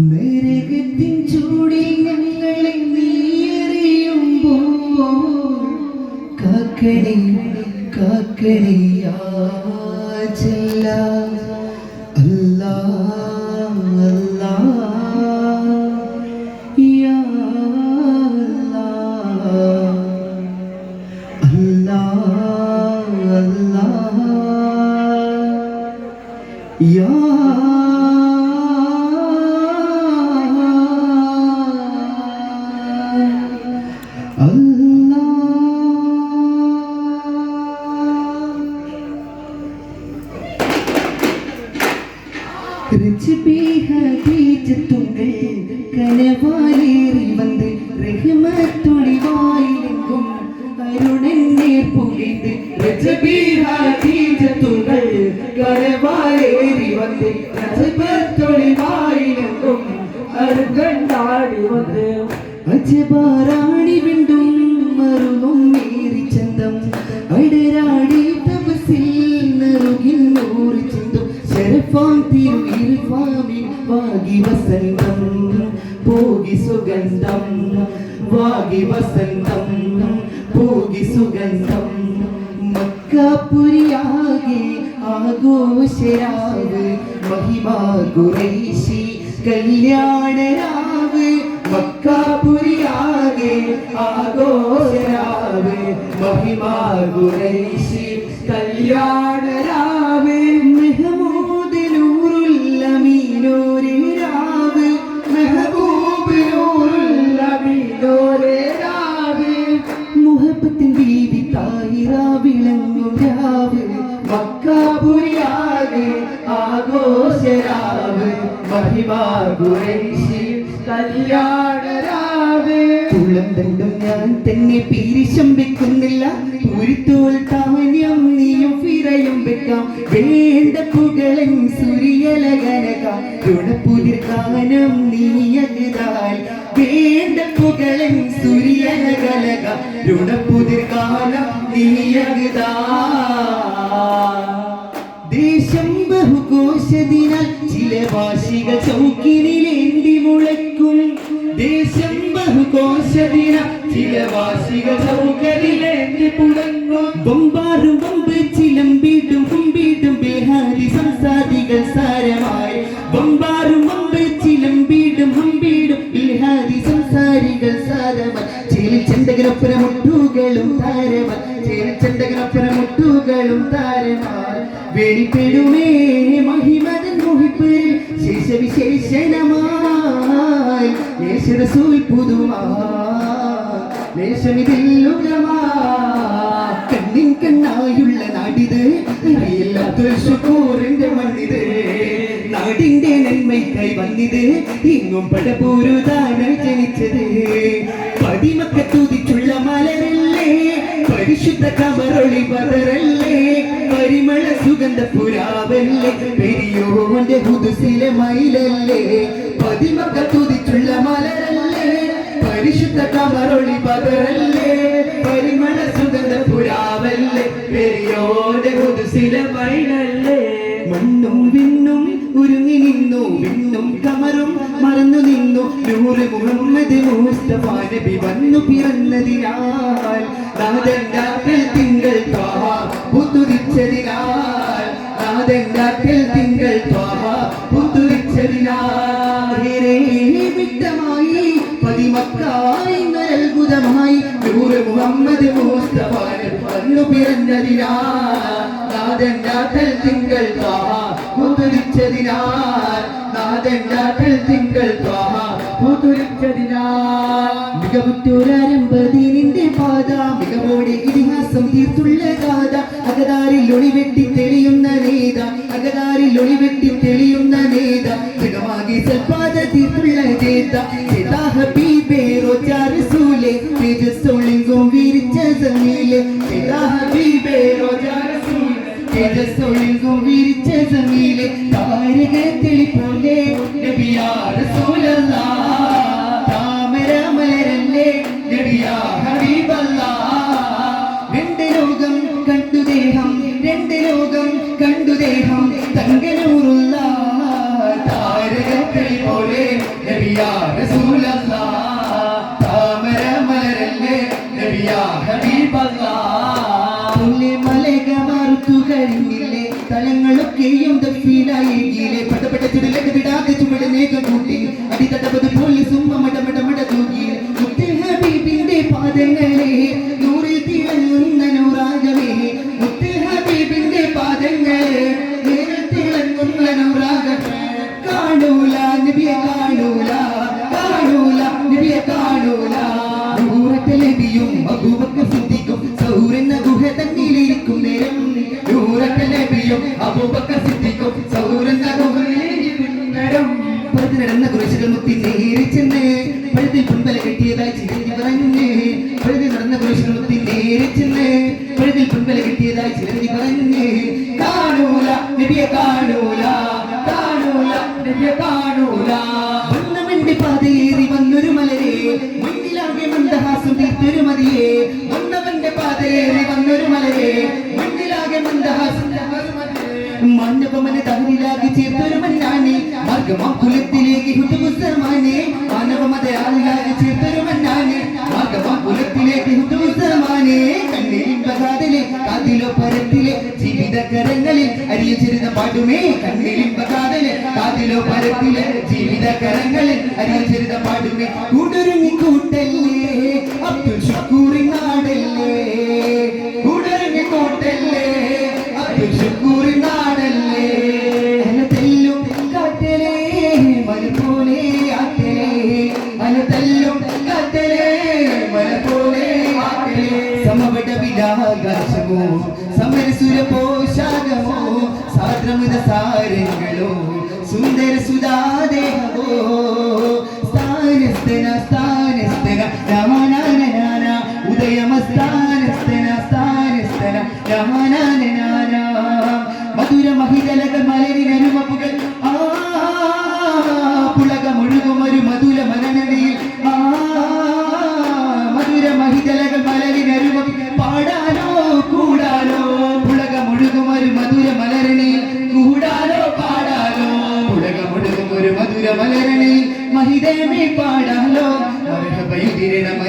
നരകത്തിൻ ചൂടിൽ ഞങ്ങളെ നീറിയുമ്പോ കാക്കണേ കാക്കണയാ ചെല്ല കനവാലേറി വന്ന് റഹ്മത്തൊളിവായിലെങ്കും അരുണനെ പുകിണ്ട് രജബീഹാജീജത്തുകൾ കനവാലേറി വന്ന് റഹ്മത്തൊളിവായിലെങ്കും അരുകണ്ടാടി വന്ന് അജബാറാണി വിണ്ടും മറുകും മേരി ചന്തം. അടരാടി തപസിൽ നറുകിൽ നൂറി ചിന്തും. ശരഫാം തിരു ഇൽഫാമിൻ വാഗി വസന്തം. പോകി സുഗന്ധം വാഗി വസന്തം. പോകി സുഗന്ധം മക്കാപുരിയാകെ ആഘോഷരാവ്. മഹിമാ കുറേശി കല്യാണരാവ്. ആഘോഷരാവ് മഹിമാ കുറേശി കല്യാണരാവേ മെഹമൂദ് നൂറുല്ല മീനോരെ രാവ് മെഹബൂബ് നൂറുല്ല മീനോരെ രാവ് മുഹബത്തിൻ വീതി തായിറ വിളങ്ങും രാവ് മക്കാപുരിയാകെ ആഘോഷരാവ് മഹിമാ കുറേശി കല്യാണരാവ് തുളന്തണ്ടും ഞാൻ തന്നെ പീരിശം വെക്കുന്നില്ല പൂരിത്തോൾ നീയും വെക്കാം. ദേശം ബഹുകോശതിനാൽ ചില ഭാഷിക ചൗക്കിനിലേന്തി ബഹുകോശതിനാൽ ചില ചൗക്കനിലേന്തി പുടങ്ങും ബൊമ്പാറും ബൊമ്പ് ചിലമ്പിടും കുമ്പിടും ബിഹാരി സംസാരികൾ സാരമായി. ബൊമ്പാറും ബൊമ്പ് ചിലമ്പിടും ഹമ്പിടും ബിഹാരി സംസാരികൾ സാരമായി. ചേലി ചെണ്ടകരപ്പുറമുട്ടുകളും താരമായി. ചേലി മുട്ടുകളും താരമായി. വെളിപ്പെടുമേ മഹിമതൻ മുഹിപ്പ് ശേഷവിശേഷണമായി യേശുറസൂൽ പുതുമാ ദേശമിതില്ലുകമാ കണ്ണിൻ കണ്ണായുള്ള നാടിത്. ശുക്കൂറിന്റെ മണ്ണിത്. നാടിന്റെ നന്മയ്ക്കായി വന്നിത് ഇങ്ങും പടപൂരുതാണ് ജനിച്ചത്. പടിമക്ക തുതിച്ചുള്ള മലരല്ലേ. പരിശുദ്ധ കമറൊളി പതരല്ലേ പരിമള സുഗന്ധ പുരാവല്ലേ പെരിയോന്റെ പുതുസിലെ മയിലല്ലേ. പരിശുദ്ധ കമറൊളി പകരല്ലേ? പരിമള സുഗന്ധ പുരാവല്ലേ? പെരിയോന്റെ ഹുദുസിലെ മയിലല്ലേ മണ്ണും വിണ്ണും ഉരുങ്ങി നിന്നു വിണ്ണും കമറും മറന്നു നിന്നു. നൂറ് മുഹമ്മദ് മുസ്തഫ നബി വന്നു പിറന്നതിനാൽ. നാദണ്ടാക്കൽ തിങ്കൾ ത്വാഹ പുതുരിച്ചതിനാൽ നാദണ്ടാക്കൽ തിങ്കൾ ത്വാഹ പുതുരിച്ചതിനാൽ അത്ഭുതമായി നൂറ് മുഹമ്മദ് മുസ്തഫാന് നബി പിറന്നതിനാ. പിറന്നതിനാൽ നാഥൽ തിങ്കൾ പുതുരിച്ചതിനാൽ നാദണ്ടാക്കൽ തിങ്കൾ ത്വാഹ പുതുരിച്ചതിനാൽ മികവുറ്റൊരാരംഭദീനിന്റെ പാത മികവോടെ ഇതിഹാസം തീർത്തുള്ള ഗാഥ. അകതാരിൽ ഒളിവെട്ടി തെളിയുന്ന നേത അകതാരിൽ ഒളിവെട്ടി തെളിയുന്ന നേത. ജഗമാകെ സൽപാത തീർത്തുള്ള ജേത. ചേതാ ഹബീബേ റോജാ റസൂലേ തേജസ്സൊളിങ്കും വിരിച്ച സമീലെ ചേതാ തേജസ്സൊളിങ്കും വിരിച്ച സമീലെ താരക തെളിപ്പോലെ താമര തലങ്ങളൊക്കെയും തഫീലായി പെട്ടപ്പെട്ട ചുടലെ മുത്തി നേരി ചെന്ന് പഴുതി പിൻബല കെട്ടിയതായി ചിരഞ്ഞു പറഞ്ഞ് പഴുതി നടന്ന കുറിച്ചുകൾ മുത്തി നേരി ചെന്ന് പഴുതിൽ കെട്ടിയതായി ചിരഞ്ഞു പറഞ്ഞ് കാണൂല നബിയെ കാണൂല കാണൂല നബിയെ കാണൂല. വന്നവന്റെ പാതയേറി വന്നൊരു മലരെ മണ്ണിലാകെ മന്ദഹാസം തീർത്തൊരു മതിയെ. വന്നവന്റെ പാതയേറി വന്നൊരു മലരെ മണ്ണിലാകെ മന്ദഹാസം മാനവമന തകരിലാക്കി ചേർത്തൊരു മന്നാനെ മാർഗമാ കുലത്തിലേക്ക് ഹുതുമുസമാനെ മാനവമത ആളിലാകെ ചേർത്തൊരു മന്നാനെ മാർഗമാ കുലത്തിലേക്ക് ബഹാദിലെ കാതിലോ പരത്തിലെ ജീവിത കരങ്ങളിൽ അരിയ ചെരുന്ന പാടുമേ ബഹാദിലെ കാതിലോ പരത്തിലെ ജീവിത കരങ്ങളിൽ അരിയ ചെരുന്ന പാടുമേ. കൂടൊരുങ്ങി കൂട്ടല്ലേ അബ്ദുൽ ഷക്കൂറി നാടല്ലേ. വിലാകാശമോ സമരസുര പോഷാകമോ സാദ്രമുത സുന്ദര സുധാദേഹമോ സ്ഥാനസ്ഥന സ്ഥാനസ്ഥന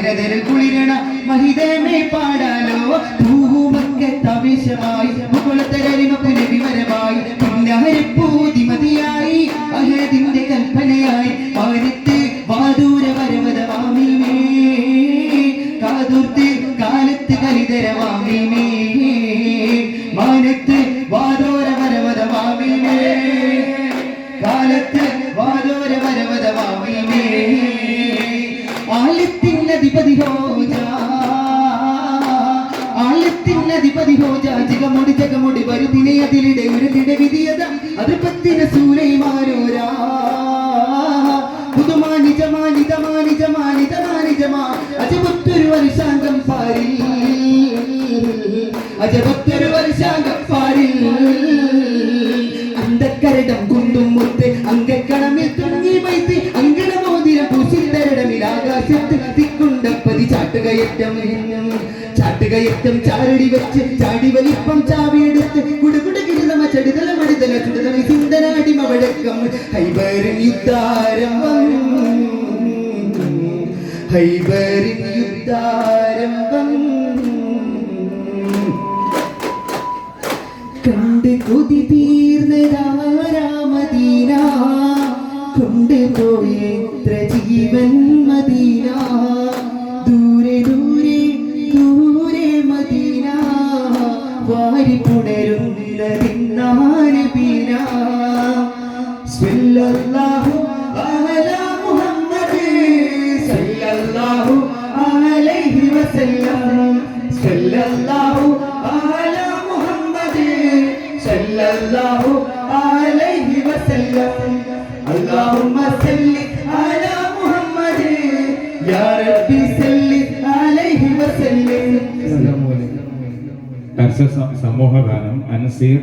മനതരൽ കുളിരണ മഹിതമേ പാടാലോ. പൂമക്കെ തവിശമായി മുകുളത്തരരിമ പുനവിവരമായി പുന്നാരപ്പൂതി മതിയായി അഹദിന്റെ കൽപ്പനയായി. ആനത്ത് വാദൂര വരവതമാമിമേ കാതൂർത്ത് കാലത്ത് കലിതരമാമിമേ മാനത്ത് ആലത്തിനധിപതി ഹോജ ആലത്തിനധിപതി ഹോജ ജഗമുടി ജഗമുടി വരുതിനെ അതിലിടെ ഉരുതിടെ വിധിയത. അത് പത്തിന സൂലൈമാനോരാ പുതുമാ നിജമാ നിജമാ നിജമാ നിജമാ നിജമാ. അജപത്തൊരു വർഷാംഗം പാരിൽ. അജപത്തൊരു വർഷാംഗം പാരിൽ. അന്തക്കരടം കുന്തും മുത്ത് അങ്കക്കണമിൽ ചാട്ടുകയറ്റം ചാട്ടുകയറ്റം ചാരടി വെച്ച് ചാടി വലിപ്പം ചാവിയെടുത്ത് കുടുകുട കിരുതമ ചടുതല മടുതല ചുടുതല ചിന്തനാടിമ വഴക്കം ഹൈബറിൻ യുദ്ധാരംഭം ഹൈബറിൻ യുദ്ധാരംഭം കണ്ട് കൊതി തീർന്നതാരാമദീന കൊണ്ടുപോയി ജീവൻ സല്ലല്ലാഹു അലൈഹി വസല്ലം اللهم صل على محمد يا ربي صل عليه وسلم കർഷക സമൂഹ ഗാനം അൻസീർ